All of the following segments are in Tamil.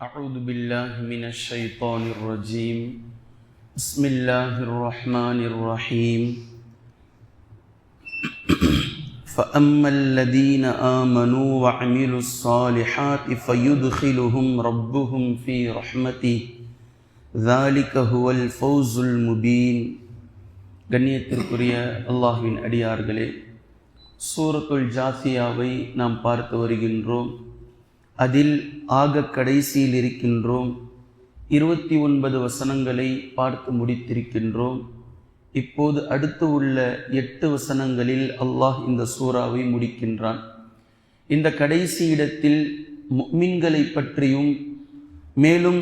أعوذ بالله من الشيطان الرجيم بسم الله الرحمن الرحيم فأما الذين آمنوا وعملوا الصالحات فيدخلهم ربهم في رحمته ذلك هو الفوز المبين கண்ணியத்திற்குரிய அல்லாஹ்வின் அடியார்களே சூரத்துல் ஜாசியாவை நாம் பார்த்து வருகின்றோம் அதில் ஆக கடைசியில் இருக்கின்றோம். இருபத்தி ஒன்பது வசனங்களை பார்த்து முடித்திருக்கின்றோம். இப்போது அடுத்து உள்ள எட்டு வசனங்களில் அல்லாஹ் இந்த சூறாவை முடிக்கின்றான். இந்த கடைசி இடத்தில் முக்மின்களை பற்றியும் மேலும்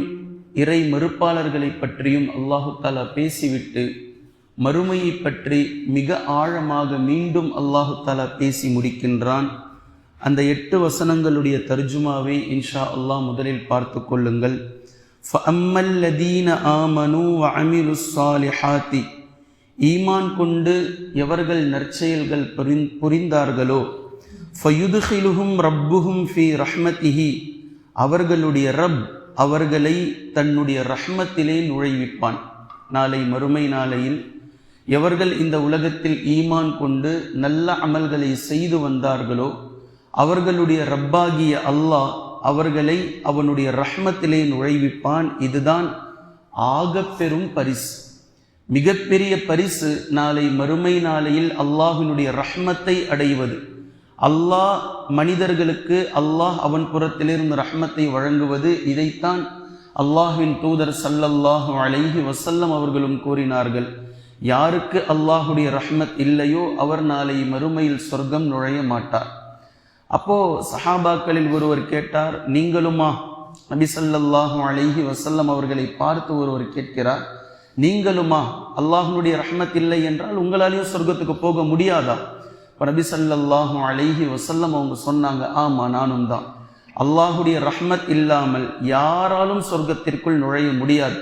இறை மறுப்பாளர்களை பற்றியும் அல்லாஹு தாலா பேசிவிட்டு மறுமையை பற்றி மிக ஆழமாக மீண்டும் அல்லாஹு தாலா பேசி முடிக்கின்றான். அந்த எட்டு வசனங்களுடைய தர்ஜுமாவை இன்ஷா அல்லாஹ் முதலில் பார்த்து கொள்ளுங்கள். ஃபம்மல்லதீன ஆமனு அமிரு சாலிஹாத்தி. ஈமான் கொண்டு எவர்கள் நற்செயல்கள் புரிந் புரிந்தார்களோ ஃபயுதுஹிலுஹும் ரப்புஹும் ஃபி ரஹ்மத்திஹி. அவர்களுடைய ரப் அவர்களை தன்னுடைய ரஹ்மத்திலே நுழைவிப்பான். நாளை மறுமை நாளையில் எவர்கள் இந்த உலகத்தில் ஈமான் கொண்டு நல்ல அமல்களை செய்து வந்தார்களோ அவர்களுடைய ரப்பாகிய அல்லாஹ் அவர்களை அவனுடைய ரஹ்மத்திலே நுழைவிப்பான். இதுதான் ஆகப்பெரும் பரிசு. மிகப்பெரிய பரிசு நாளை மறுமை நாளையில் அல்லாஹினுடைய ரஹ்மத்தை அடைவது. அல்லாஹ் மனிதர்களுக்கு அல்லாஹ் அவன் புறத்திலிருந்து ரஹ்மத்தை வழங்குவது. இதைத்தான் அல்லாஹின் தூதர் சல்லல்லாஹு அலைஹி வசல்லம் அவர்களும் கூறினார்கள். யாருக்கு அல்லாஹுடைய ரஹ்மத் இல்லையோ அவர் நாளை மறுமையில் சொர்க்கம் நுழைய மாட்டார். அப்போ சஹாபாக்களில் ஒருவர் கேட்டார் நீங்களுமா? நபி சல்லாஹூ அலைஹி வசல்லம் அவர்களை பார்த்து ஒருவர் கேட்கிறார் நீங்களுமா? அல்லாஹனுடைய ரஹ்மத் இல்லை என்றால் உங்களாலேயும் சொர்க்கத்துக்கு போக முடியாதா? இப்போ நபி சல்லாஹூ அலைஹி வசல்லம் அவங்க சொன்னாங்க ஆமா நானும் தான். அல்லாஹுடைய ரஹ்மத் இல்லாமல் யாராலும் சொர்க்கத்திற்குள் நுழைய முடியாது.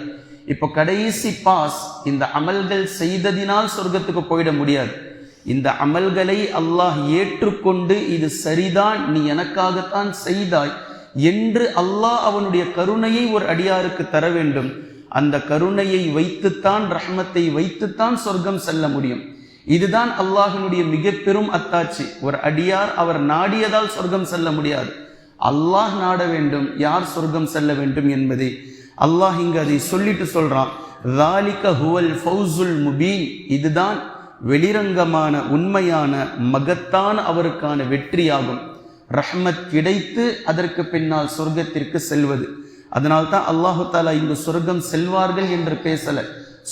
இப்போ கடைசி பாஸ் இந்த அமல்கள் செய்ததினால் சொர்க்கத்துக்கு போயிட முடியாது. இந்த அமல்களை அல்லாஹ் ஏற்றுக்கொண்டு இது சரிதான் நீ எனக்காகத்தான் செய்தாய் என்று அல்லாஹ் அவனுடைய கருணையை ஒரு அடியாருக்கு தர வேண்டும். அந்த கருணையை வைத்துத்தான் ரஹ்மத்தை வைத்துத்தான் சொர்க்கம் செல்ல முடியும். இதுதான் அல்லாஹினுடைய மிக பெரும் அத்தாட்சி. ஒரு அடியார் அவர் நாடியதால் சொர்க்கம் செல்ல முடியாது. அல்லாஹ் நாட வேண்டும் யார் சொர்க்கம் செல்ல வேண்டும் என்பதை. அல்லாஹ் இங்கு அதை சொல்லிட்டு சொல்றான் ராலிக ஹுவல் ஃபவுசுல் முபீன் இதுதான் வெளிரங்கமான உண்மையான மகத்தான அவருக்கான வெற்றியாகும். ரஹ்மத் கிடைத்து அதற்கு பின்னால் சொர்க்கத்திற்கு செல்வது. அதனால் தான் அல்லாஹு தாலா இங்கு சொர்க்கம் செல்வார்கள் என்று பேசல.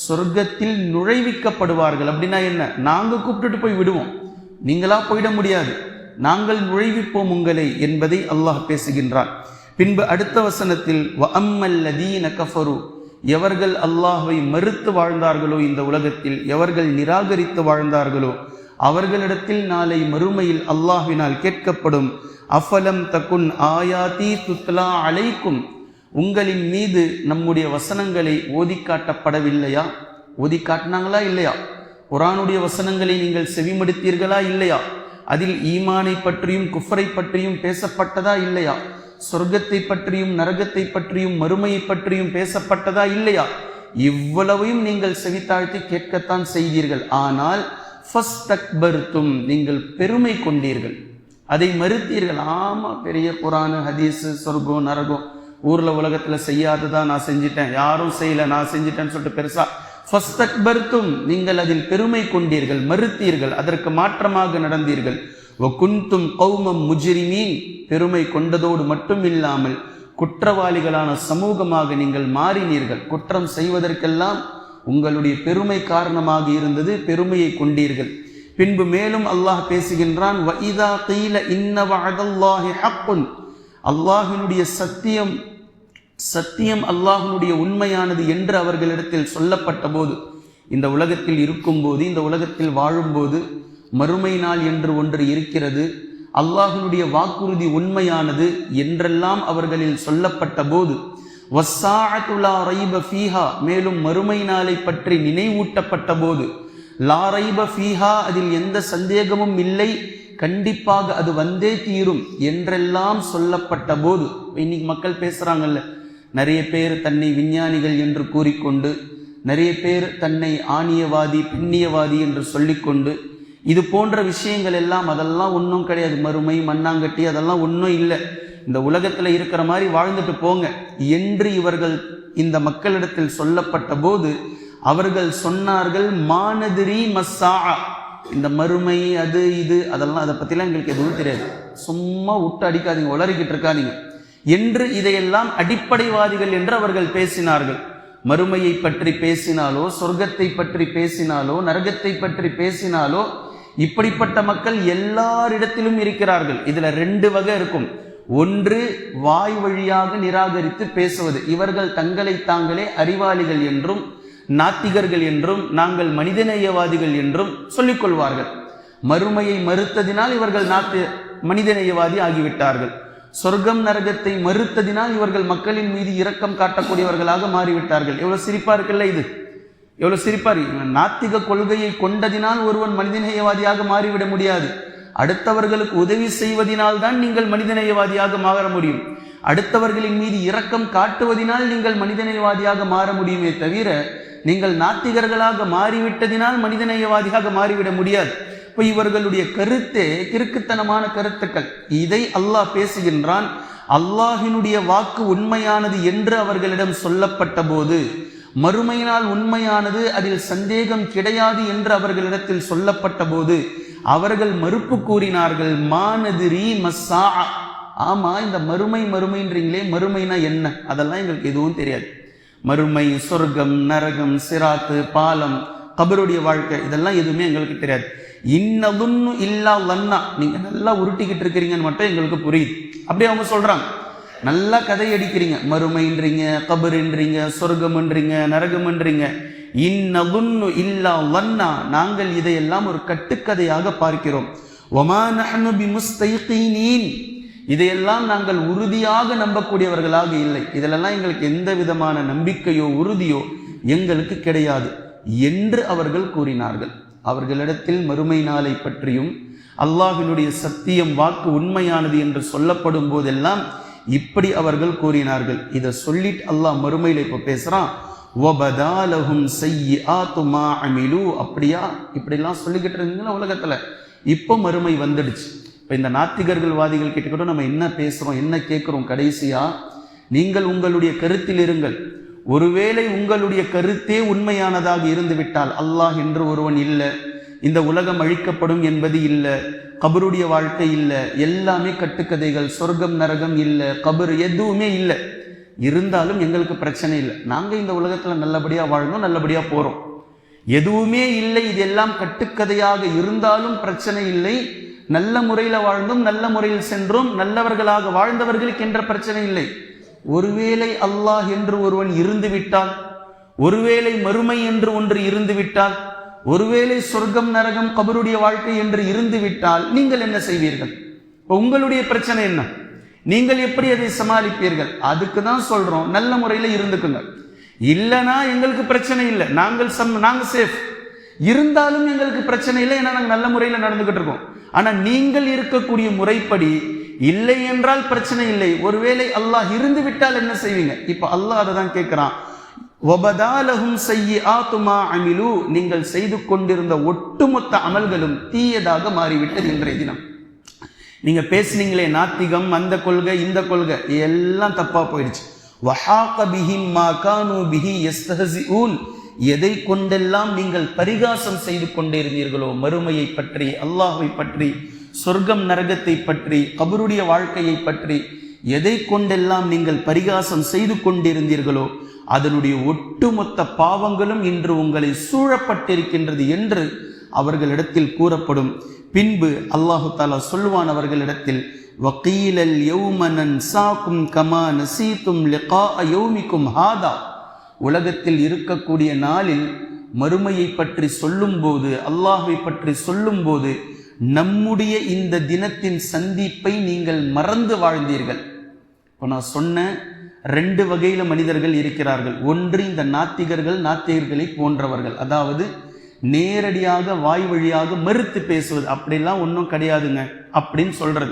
சொர்க்கத்தில் நுழைவிக்கப்படுவார்கள். அப்படின்னா என்ன? நாங்கள் கூப்பிட்டுட்டு போய் விடுவோம். நீங்களா போயிட முடியாது. நாங்கள் நுழைவிப்போம் உங்களை என்பதை அல்லாஹ் பேசுகின்றான். பின்பு அடுத்த வசனத்தில் வஅம்மல்லதீன கஃபரு எவர்கள் அல்லாஹை மறுத்து வாழ்ந்தார்களோ இந்த உலகத்தில் எவர்கள் நிராகரித்து வாழ்ந்தார்களோ அவர்களிடத்தில் நாளை மறுமையில் அல்லாஹினால் கேட்கப்படும் அஃபலம் தக்குன் ஆயாதி துத்லா அலைக்கும்? உங்களின் மீது நம்முடைய வசனங்களை ஓதி காட்டப்படவில்லையா ஓதி காட்டினாங்களா இல்லையா? குரானுடைய வசனங்களை நீங்கள் செவிமடுத்தீர்களா இல்லையா? அதில் ஈமானை பற்றியும் குஃபரை பற்றியும் பேசப்பட்டதா இல்லையா? சொர்க்கத்தை பற்றியும் நரகத்தை பற்றியும் மறுமையை பற்றியும் பேசப்பட்டதா இல்லையா? இவ்வளவையும் நீங்கள் செவித்தாழ்த்தி கேட்கத்தான் செய்தீர்கள். ஆனால் ஃபஸ்தக்பர்த்தும் நீங்கள் பெருமை கொண்டீர்கள். அதை மறுத்தீர்கள். ஆமா பெரிய குரானு ஹதீஸு சொர்க்கம் நரகம் ஊர்ல உலகத்துல செய்யாததான் நான் செஞ்சிட்டேன். யாரும் செய்யல நான் செஞ்சிட்டேன்னு சொல்லிட்டு பெருசா. ஃபஸ்தக்பர்த்தும் நீங்கள் அதில் பெருமை கொண்டீர்கள் மறுத்தீர்கள். அதற்கு மாற்றமாக நடந்தீர்கள். குந்தும் கௌமம் முஜிரிமீன். பெருமை கொண்டதோடு மட்டும் இல்லாமல் குற்றவாளிகளான சமூகமாக நீங்கள் மாறினீர்கள். குற்றம் செய்வதற்கெல்லாம் உங்களுடைய பெருமை காரணமாக இருந்தது பெருமையை கொண்டீர்கள். பின்பு மேலும் அல்லாஹ் பேசுகின்றான் இன்ன அல்லாஹினுடைய சத்தியம் சத்தியம் அல்லாஹினுடைய உண்மையானது என்று அவர்களிடத்தில் சொல்லப்பட்ட போது இந்த உலகத்தில் இருக்கும்போது இந்த உலகத்தில் வாழும்போது மறுமை நாள் என்று ஒன்று இருக்கிறது. அல்லாஹினுடைய வாக்குறுதி உண்மையானது என்றெல்லாம் அவர்களில் சொல்லப்பட்ட போது மேலும் மறுமை நாளை பற்றி நினைவூட்டப்பட்ட போது ஃபீஹா அதில் எந்த சந்தேகமும் இல்லை கண்டிப்பாக அது வந்தே தீரும் என்றெல்லாம் சொல்லப்பட்ட போது இன்னைக்கு மக்கள் பேசுறாங்கல்ல நிறைய பேர் தன்னை விஞ்ஞானிகள் என்று கூறிக்கொண்டு நிறைய பேர் தன்னை ஆணியவாதி பின்னியவாதி என்று சொல்லிக்கொண்டு இது போன்ற விஷயங்கள் எல்லாம் அதெல்லாம் ஒன்றும் கிடையாது. மறுமை மண்ணாங்கட்டி அதெல்லாம் ஒன்றும் இல்லை. இந்த உலகத்தில் இருக்கிற மாதிரி வாழ்ந்துட்டு போங்க. என்று இவர்கள் இந்த மக்களிடத்தில் சொல்லப்பட்ட போது அவர்கள் சொன்னார்கள் மானதிரி மஸ்ஸா இந்த மறுமை அது இது அதெல்லாம் அதை பற்றிலாம் எங்களுக்கு எதுவும் தெரியாது. சும்மா விட்டு அடிக்காதீங்க உளறிக்கிட்டு இருக்காதீங்க. என்று இதையெல்லாம் அடிப்படைவாதிகள் என்று அவர்கள் பேசினார்கள். மறுமையை பற்றி பேசினாலோ சொர்க்கத்தை பற்றி பேசினாலோ நரகத்தை பற்றி பேசினாலோ இப்படிப்பட்ட மக்கள் எல்லாரிடத்திலும் இருக்கிறார்கள். இதுல ரெண்டு வகை இருக்கும். ஒன்று வாய் வழியாக நிராகரித்து பேசுவது. இவர்கள் தங்களை தாங்களே அறிவாளிகள் என்றும் நாத்திகர்கள் என்றும் நாங்கள் மனிதநேயவாதிகள் என்றும் சொல்லிக் கொள்வார்கள். மறுமையை மறுத்ததினால் இவர்கள் நாத்து மனிதநேயவாதி ஆகிவிட்டார்கள். சொர்க்கம் நரகத்தை மறுத்ததினால் இவர்கள் மக்களின் மீது இரக்கம் காட்டக்கூடியவர்களாக மாறிவிட்டார்கள். எவ்வளவு சிரிப்பா இருக்குல்ல இது? எவ்வளோ சிரிப்பார். நாத்திக கொள்கையை கொண்டதினால் ஒருவன் மனிதநேயவாதியாக மாறிவிட முடியாது. அடுத்தவர்களுக்கு உதவி செய்வதினால் தான் நீங்கள் மனிதநேயவாதியாக மாற முடியும். அடுத்தவர்களின் மீது இரக்கம் காட்டுவதினால் நீங்கள் மனிதநேயவாதியாக மாற முடியுமே தவிர நீங்கள் நாத்திகர்களாக மாறிவிட்டதினால் மனிதநேயவாதியாக மாறிவிட முடியாது. இப்போ இவர்களுடைய கருத்தே கிறுக்குத்தனமான கருத்துக்கள். இதை அல்லாஹ் பேசுகின்றான். அல்லாஹினுடைய வாக்கு உண்மையானது என்று அவர்களிடம் சொல்லப்பட்ட போது மறுமையினால் உண்மையானது அதில் சந்தேகம் கிடையாது என்று அவர்களிடத்தில் சொல்லப்பட்ட போது அவர்கள் மறுப்பு கூறினார்கள் மானதிரி மஸ்ஸா ஆமா இந்த மறுமை மறுமைன்றீங்களே மறுமைனா என்ன? அதெல்லாம் எங்களுக்கு எதுவும் தெரியாது. மறுமை சொர்க்கம் நரகம் சிராத்து பாலம் கபருடைய வாழ்க்கை இதெல்லாம் எதுவுமே எங்களுக்கு தெரியாது. இன்னதுன்னு இல்லா வண்ணா நீங்க நல்லா உருட்டிக்கிட்டு இருக்கிறீங்கன்னு மட்டும் எங்களுக்கு புரியுது. அப்படி அவங்க சொல்றாங்க. நல்லா கதை அடிக்கிறீங்க மறுமைன்றீங்க கபருன்றீங்க சொர்க்கம்ன்றீங்க நரகம்ன்றீங்க. இன்னகுன்னு இல்லா வன்னா நாங்கள் இதையெல்லாம் ஒரு கட்டுக்கதையாக பார்க்கிறோம். இதையெல்லாம் நாங்கள் உறுதியாக நம்பக்கூடியவர்களாக இல்லை. இதிலெல்லாம் எங்களுக்கு எந்த விதமான நம்பிக்கையோ உறுதியோ எங்களுக்கு கிடையாது என்று அவர்கள் கூறினார்கள். அவர்களிடத்தில் மறுமை நாளை பற்றியும் அல்லாஹினுடைய சத்தியம் வாக்கு உண்மையானது என்று சொல்லப்படும் போதெல்லாம் இப்படி அவர்கள் கூறினார்கள். இதை சொல்லிட்டு அல்லாஹ் மறுமையில் இப்போ பேசுகிறான் ஒபதாலஹும் செய்யி ஆத்துமா அமிலு. அப்படியா? இப்படிலாம் சொல்லிக்கிட்டு இருந்தீங்களா உலகத்தில். இப்போ மறுமை வந்துடுச்சு. இப்போ இந்த நாத்திகர்கள் வாதிகள் கிட்ட கூட நம்ம என்ன பேசுகிறோம் என்ன கேட்குறோம் கடைசியாக நீங்கள் உங்களுடைய கருத்தில் இருங்கள். ஒருவேளை உங்களுடைய கருத்தே உண்மையானதாக இருந்துவிட்டால் அல்லாஹ் என்று ஒருவன் இல்லை. இந்த உலகம் அழிக்கப்படும் என்பது இல்லை கபருடைய வாழ்க்கை இல்லை எல்லாமே கட்டுக்கதைகள் சொர்க்கம் நரகம் இல்லை கபர் எதுவுமே இல்லை. இருந்தாலும் எங்களுக்கு பிரச்சனை இல்லை. நாங்கள் இந்த உலகத்தில் நல்லபடியாக வாழ்ந்தோம் நல்லபடியாக போகிறோம் எதுவுமே இல்லை இதெல்லாம் கட்டுக்கதையாக இருந்தாலும் பிரச்சனை இல்லை. நல்ல முறையில் வாழ்ந்தும் நல்ல முறையில் சென்றோம் நல்லவர்களாக வாழ்ந்தவர்களுக்கு என்ற பிரச்சனை இல்லை. ஒருவேளை அல்லாஹ் என்று ஒருவன் இருந்து விட்டால் ஒருவேளை மறுமை என்று ஒன்று இருந்து விட்டால் ஒருவேளை சொர்க்கம் நரகம் கபருடைய வாழ்க்கை என்று இருந்து விட்டால் நீங்கள் என்ன செய்வீர்கள்? இப்போ உங்களுடைய பிரச்சனை என்ன? நீங்கள் எப்படி அதை சமாளிப்பீர்கள்? அதுக்கு தான் சொல்றோம் நல்ல முறையில் இருந்துக்குங்க இல்லைனா எங்களுக்கு பிரச்சனை இல்லை. நாங்கள் சம் நாங்கள் சேஃப் இருந்தாலும் எங்களுக்கு பிரச்சனை இல்லை ஏன்னா நாங்கள் நல்ல முறையில் நடந்துகிட்டு இருக்கோம். ஆனால் நீங்கள் இருக்கக்கூடிய முறைப்படி இல்லை என்றால் பிரச்சனை இல்லை. ஒருவேளை அல்லாஹ் இருந்து விட்டால் என்ன செய்வீங்க? இப்போ அல்லாஹ் அதை தான் கேட்குறான். ஒபதாலகும் செய்ய ஆத்துமா அமிலு. நீங்கள் செய்து கொண்டிருந்த ஒட்டுமொத்த அமல்களும் தீயதாக மாறிவிட்டது இன்றைய தினம். நீங்க பேசுனீங்களே நாத்திகம் அந்த கொள்கை இந்த கொள்கை எல்லாம் தப்பா போயிடுச்சு. வஹாக பிஹிம் மா கானு பிஹி யஸ்தஹசிஊன் எதை கொண்டெல்லாம் நீங்கள் பரிகாசம் செய்து கொண்டிருந்தீர்களோ மறுமையை பற்றி அல்லாஹை பற்றி சொர்க்கம் நரகத்தை பற்றி கபருடைய வாழ்க்கையை பற்றி எதை கொண்டெல்லாம் நீங்கள் பரிகாசம் செய்து கொண்டிருந்தீர்களோ அதனுடைய ஒட்டுமொத்த பாவங்களும் இன்று உங்களை சூழப்பட்டிருக்கின்றது என்று அவர்களிடத்தில் கூறப்படும். பின்பு அல்லாஹு தாலா சொல்லுவான் அவர்களிடத்தில் வக்கீலல் யௌமனன் சாக்கும் கமா நசீத்தும் லிகா யௌமிக்கும் ஹாதா. உலகத்தில் இருக்கக்கூடிய நாளில் மறுமையை பற்றி சொல்லும்போது அல்லாஹை பற்றி சொல்லும்போது நம்முடைய இந்த தினத்தின் சந்திப்பை நீங்கள் மறந்து வாழ்ந்தீர்கள். இப்போ நான் சொன்ன ரெண்டு வகையில் மனிதர்கள் இருக்கிறார்கள். ஒன்று இந்த நாத்திகர்கள் நாத்திகர்களை போன்றவர்கள். அதாவது நேரடியாக வாய் வழியாக மறுத்து பேசுவது. அப்படிலாம் ஒன்றும் கிடையாதுங்க. அப்படின்னு சொல்றது.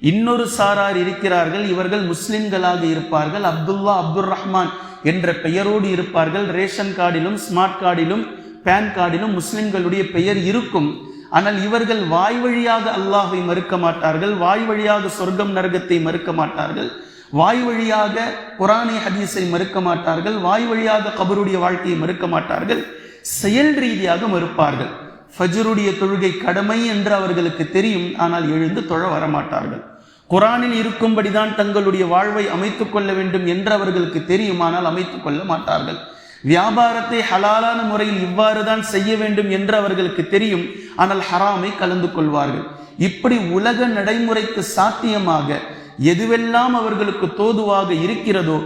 இன்னொரு சாரார் இருக்கிறார்கள். இவர்கள் முஸ்லிம்களாக இருப்பார்கள். அப்துல்லா அப்துல் ரஹ்மான் என்ற பெயரோடு இருப்பார்கள். ரேஷன் கார்டிலும் ஸ்மார்ட் கார்டிலும் பேன் கார்டிலும் முஸ்லிம்களுடைய பெயர் இருக்கும். ஆனால் இவர்கள் வாய் வழியாக அல்லாஹை மறுக்க மாட்டார்கள். வாய் வழியாக சொர்க்கம் நரகத்தை மறுக்க மாட்டார்கள். வாய் வழியாக குரானை ஹதீஸை மறுக்க மாட்டார்கள் வாய் வழியாக கபருடைய வாழ்க்கையை மறுக்க மாட்டார்கள் செயல் ரீதியாக மறுப்பார்கள். ஃபஜருடைய தொழுகை கடமை என்று அவர்களுக்கு தெரியும் ஆனால் எழுந்து தொழ வரமாட்டார்கள். குரானில் இருக்கும்படிதான் தங்களுடைய வாழ்வை அமைத்துக் கொள்ள வேண்டும் என்று அவர்களுக்கு தெரியும் ஆனால் அமைத்துக் கொள்ள மாட்டார்கள். வியாபாரத்தை ஹலாலான முறையில் இவ்வாறு தான் செய்ய வேண்டும் என்று அவர்களுக்கு தெரியும் ஆனால் ஹராமை கலந்து கொள்வார்கள். இப்படி உலக நடைமுறைக்கு சாத்தியமாக எதுவெல்லாம் அவர்களுக்கு தோதுவாக இருக்கிறதோ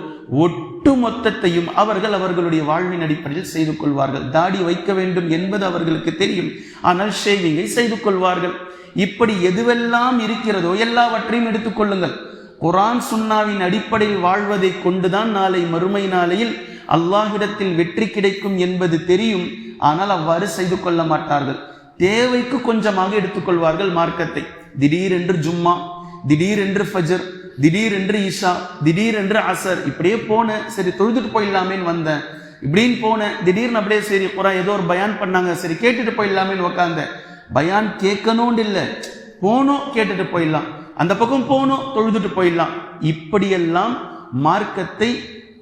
ஒட்டு மொத்தத்தையும் அவர்கள் அவர்களுடைய வாழ்வின் அடிப்படையில் செய்து கொள்வார்கள். தாடி வைக்க வேண்டும் என்பது அவர்களுக்கு தெரியும். ஆனால் ஷேவிங்கை செய்து கொள்வார்கள். இப்படி எதுவெல்லாம் இருக்கிறதோ எல்லாவற்றையும் எடுத்துக்கொள்ளுங்கள் குரான் சுன்னாவின் அடிப்படையில் வாழ்வதை கொண்டுதான் நாளை மறுமை நாளையில் அல்லாஹிடத்தில் வெற்றி கிடைக்கும் என்பது தெரியும். ஆனால் அவ்வாறு செய்து கொள்ள மாட்டார்கள். தேவைக்கு கொஞ்சமாக எடுத்துக்கொள்வார்கள் மார்க்கத்தை. திடீரென்று ஜும்மா திடீரென்று ஃபஜர் திடீரென்று ஈஷா திடீரென்று அசர். இப்படியே போனேன் சரி தொழுதுட்டு போயிடலாமேன்னு வந்தேன். இப்படின்னு போனேன் திடீர்னு அப்படியே சரி குரான் ஏதோ ஒரு பயான் பண்ணாங்க. சரி கேட்டுட்டு போயிடலாமேன்னு உக்காந்தேன் பயான் கேட்கணும்னு இல்லை. போனோம் கேட்டுட்டு போயிடலாம். அந்த பக்கம் போனோம் தொழுதுட்டு போயிடலாம். இப்படியெல்லாம் மார்க்கத்தை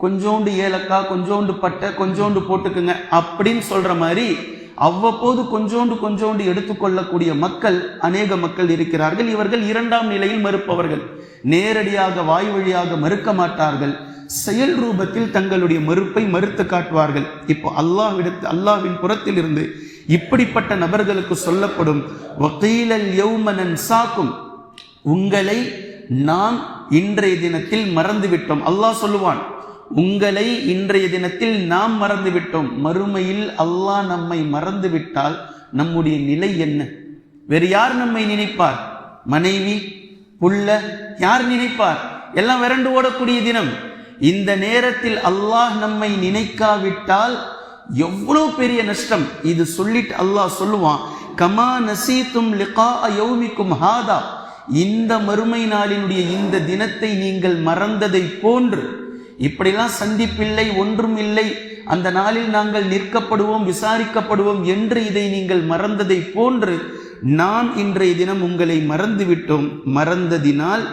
கொஞ்சோண்டு ஏலக்காய் கொஞ்சோண்டு பட்டை கொஞ்சோண்டு போட்டுக்குங்க. அப்படின்னு சொல்ற மாதிரி அவ்வப்போது கொஞ்சோண்டு கொஞ்சோண்டு எடுத்துக்கொள்ளக்கூடிய மக்கள் அநேக மக்கள் இருக்கிறார்கள். இவர்கள் இரண்டாம் நிலையில் மறுப்பவர்கள். நேரடியாக வாய் வழியாக மறுக்க மாட்டார்கள். செயல் ரூபத்தில் தங்களுடைய மறுப்பை மறுத்து காட்டுவார்கள். இப்போ அல்லாஹ்விடத்து அல்லாவின் புறத்தில் இருந்து இப்படிப்பட்ட நபர்களுக்கு சொல்லப்படும் வக்கீலல் யௌமனன் சாக்கும் உங்களை நாம் இன்றைய தினத்தில் மறந்துவிட்டோம். அல்லாஹ் சொல்லுவான் உங்களை இன்றைய தினத்தில் நாம் மறந்துவிட்டோம். மறுமையில் அல்லாஹ் நம்மை மறந்துவிட்டால் நம்முடைய நிலை என்ன? வேறு யார் நம்மை நினைப்பார்? மனைவி புள்ள யார் நினைப்பார்? எல்லாம் விரண்டு ஓடக்கூடிய தினம். இந்த நேரத்தில் அல்லாஹ் நம்மை நினைக்காவிட்டால் எவ்வளவு பெரிய நஷ்டம்? இது சொல்லிட்டு அல்லாஹ் சொல்லுவான் கமா நசீத்தும் லிகா யௌமிக்கும் ஹாதா. இந்த மறுமை நாளினுடைய இந்த தினத்தை நீங்கள் மறந்ததை போன்று இப்படிலாம் சந்திப்பில்லை ஒன்றும் இல்லை அந்த நாளில் நாங்கள் நிற்கப்படுவோம் விசாரிக்கப்படுவோம் என்று இதை நீங்கள் மறந்ததை போன்று நாம் இன்றைய தினம் உங்களை மறந்துவிட்டோம். மறந்ததினால்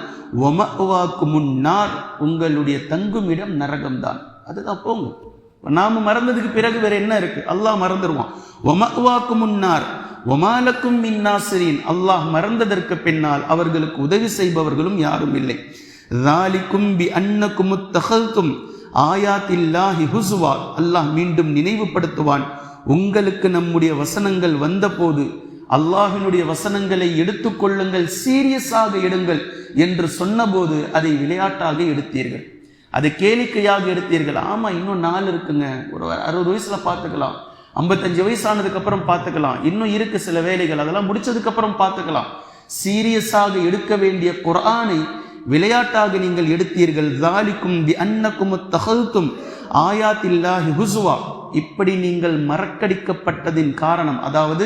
ஒமவாக்கு முன்னார் உங்களுடைய தங்குமிடம் நரகம்தான். அதுதான் போங்க. நாம மறந்ததுக்கு பிறகு வேற என்ன இருக்கு? அல்லாஹ் மறந்துடுவான் ஒமவாக்கு முன்னார் ஒமாலக்கும் மின்னாசிரின் அல்லாஹ் மறந்ததற்கு பின்னால் அவர்களுக்கு உதவி செய்பவர்களும் யாரும் இல்லை. தாலிக்கும் பி அன்னக்கும் தகல்தும் ஆயாத்தில்லாஹி ஹுசுவா அல்லாஹ் மீண்டும் நினைவுபடுத்துவான். உங்களுக்கு நம்முடைய வசனங்கள் வந்தபோது அல்லாஹினுடைய வசனங்களை எடுத்துக்கொள்ளுங்கள் சீரியஸாக எடுங்கள் என்று சொன்னபோது அதை விளையாட்டாக எடுத்தீர்கள். அதை கேளிக்கையாக எடுத்தீர்கள். ஆமா இன்னும் நாள் இருக்குங்க. ஒரு அறுபது வயசுல பார்த்துக்கலாம். ஐம்பத்தஞ்சு வயசானதுக்கு அப்புறம் பார்த்துக்கலாம். இன்னும் இருக்கு சில வேலைகள். அதெல்லாம் முடிச்சதுக்கு அப்புறம் பார்த்துக்கலாம். சீரியஸாக எடுக்க வேண்டிய குரானை விளையாட்டாக நீங்கள் எடுத்தீர்கள். தாலிக்கும் தி அன்னக்கும் தகல்த்தும் ஆயாத்தில்லாஹி ஹுசுவா இப்படி நீங்கள் மறக்கடிக்கப்பட்டதின் காரணம் அதாவது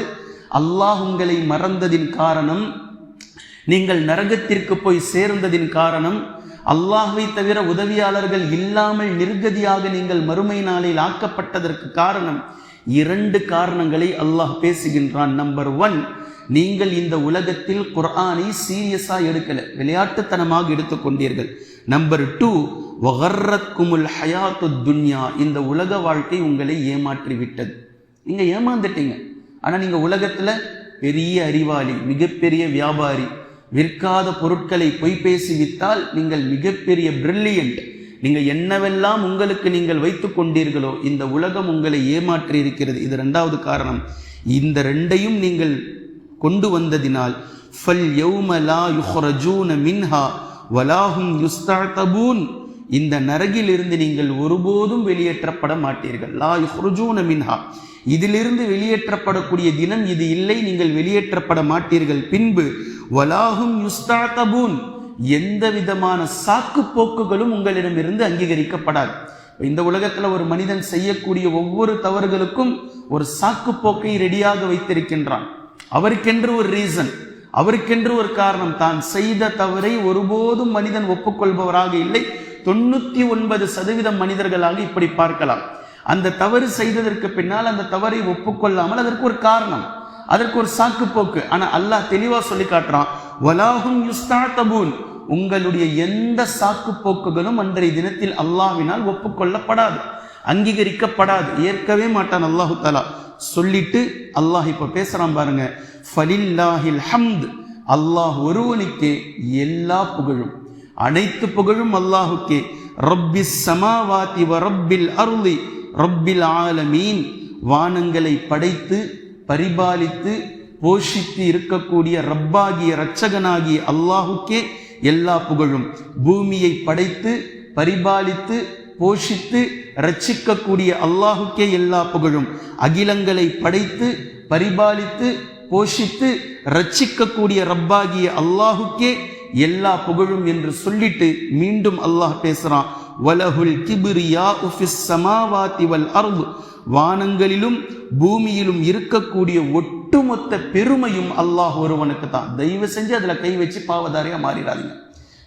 அல்லாஹ் உங்களை மறந்ததின் காரணம் நீங்கள் நரகத்திற்கு போய் சேர்ந்ததின் காரணம் அல்லாஹை தவிர உதவியாளர்கள் இல்லாமல் நிர்கதியாக நீங்கள் மறுமை நாளில் ஆக்கப்பட்டதற்கு காரணம் இரண்டு காரணங்களை அல்லாஹ் பேசுகின்றான். நம்பர் ஒன் நீங்கள் இந்த உலகத்தில் குர்ஆனை சீரியஸா எடுக்கல விளையாட்டுத்தனமாக எடுத்துக்கொண்டீர்கள் நம்பர் டூ வகர்ரத் குமுல் ஹயாத்து துன்யா இந்த உலக வாழ்க்கை உங்களை ஏமாற்றி விட்டது நீங்கள் ஏமாந்துட்டீங்க. ஆனால் நீங்கள் உலகத்தில் பெரிய அறிவாளி மிகப்பெரிய வியாபாரி விற்காத பொருட்களை பொய் பேசி வித்தால் நீங்கள் மிகப்பெரிய பிரில்லியன்ட் நீங்கள் என்னவெல்லாம் உங்களுக்கு நீங்கள் வைத்து கொண்டீர்களோ இந்த உலகம் உங்களை ஏமாற்றி இருக்கிறது இது ரெண்டாவது காரணம். இந்த ரெண்டையும் நீங்கள் கொண்டு வந்ததினால் ஃபல் யௌம லா யுஹ்ரஜூன மின்ஹா வலாஹும் யுஸ்தபூன் இந்த நரகிலிருந்து நீங்கள் ஒருபோதும் வெளியேற்றப்பட மாட்டீர்கள். லா யுஹ்ரஜூன மின்ஹா. இதிலிருந்து வெளியேற்றப்படக்கூடிய தினம் இது இல்லை நீங்கள் வெளியேற்றப்பட மாட்டீர்கள். பின்பு வலாஹும் யுஸ்தபூன் எந்த விதமான சாக்கு போக்குகளும் உங்களிடமிருந்து அங்கீகரிக்கப்படாது. இந்த உலகத்தில் ஒரு மனிதன் செய்யக்கூடிய ஒவ்வொரு தவறுகளுக்கும் ஒரு சாக்கு போக்கை ரெடியாக வைத்திருக்கின்றான். அவருக்கென்று ஒரு ரீசன் அவருக்கென்று ஒரு காரணம். தான் செய்த தவறை ஒருபோதும் மனிதன் ஒப்புக்கொள்பவராக இல்லை. தொண்ணூத்தி ஒன்பது சதவீதம் மனிதர்களாக இப்படி பார்க்கலாம். அந்த தவறு செய்ததற்கு பின்னால் அந்த தவறை ஒப்புக்கொள்ளாமல் அதற்கு ஒரு காரணம் அதற்கு ஒரு சாக்கு போக்கு ஆனா அல்லாஹ் தெளிவா சொல்லி காட்டுறான் வலாஹும் யுஸ்தாத்தபூன் உங்களுடைய எந்த சாக்கு போக்குகளும் அன்றைய தினத்தில் அல்லாவினால் ஒப்புக்கொள்ளப்படாது அங்கீகரிக்கப்படாது ஏற்கவே மாட்டான் அல்லாஹு தலா சொல்லிட்டு அல்லாஹ் இப்ப பேசுறான் பாருங்க. ஃபலில்லாஹில் ஹம்த். அல்லாஹ் ஒருவனுக்கே எல்லா புகழும் அனைத்து புகழும் அல்லாஹுக்கே. ரப்பிஸ் சமாவாதி வ ரப்பில் அருளி ரப்பில் ஆலமீன். வானங்களை படைத்து பரிபாலித்து போஷித்து இருக்கக்கூடிய ரப்பாகிய இரட்சகனாகிய அல்லாஹுக்கே எல்லா புகழும். பூமியை படைத்து பரிபாலித்து போஷித்து ரட்சிக்கக்கூடிய அல்லாஹுக்கே எல்லா புகழும். அகிலங்களை படைத்து பரிபாலித்து போஷித்து ரட்சிக்கக்கூடிய ரப்பாகிய அல்லாஹுக்கே எல்லா புகழும் என்று சொல்லிட்டு மீண்டும் அல்லாஹ் பேசுறான். வலகுல் கிபிரியா உஃபிஸ் சமாவாதி வல் அர்து. வானங்களிலும் பூமியிலும் இருக்கக்கூடிய ஒட்டுமொத்த பெருமையும் அல்லாஹ் ஒருவனுக்கு தான் தயவு செஞ்சு அதுல கை வச்சு பாவதாரியா மாறிடாதீங்க.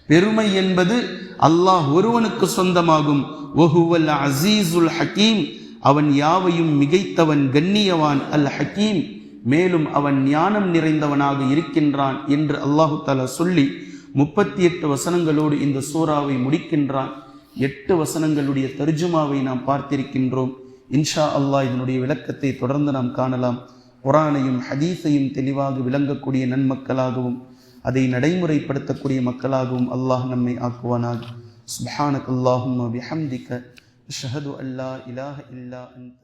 பெருமை என்பது அல்லாஹ் ஒருவனுக்கு சொந்தமாகும். ஒஹுவல் அசீசுல் ஹக்கீம் அவன் யாவையும் மிகைத்தவன் கண்ணியவான் அல் ஹக்கீம் மேலும் அவன் ஞானம் நிறைந்தவனாக இருக்கின்றான் என்று அல்லாஹு தாலா சொல்லி முப்பத்தி எட்டு வசனங்களோடு இந்த சூறாவை முடிக்கின்றான். எட்டு வசனங்களுடைய தர்ஜுமாவை நாம் பார்த்திருக்கின்றோம். இன்ஷா அல்லாஹ் இதனுடைய விளக்கத்தை தொடர்ந்து நாம் காணலாம். குரானையும் ஹதீஸையும் தெளிவாக விளங்கக்கூடிய நன்மக்களாகவும் அதை நடைமுறைப்படுத்தக்கூடிய மக்களாகவும் அல்லாஹ் நம்மை ஆக்குவானாக. சுபஹானக் அல்லாஹும் பிஹம்திக ஷஹது அல்லா இலாஹ இல்லா அந்த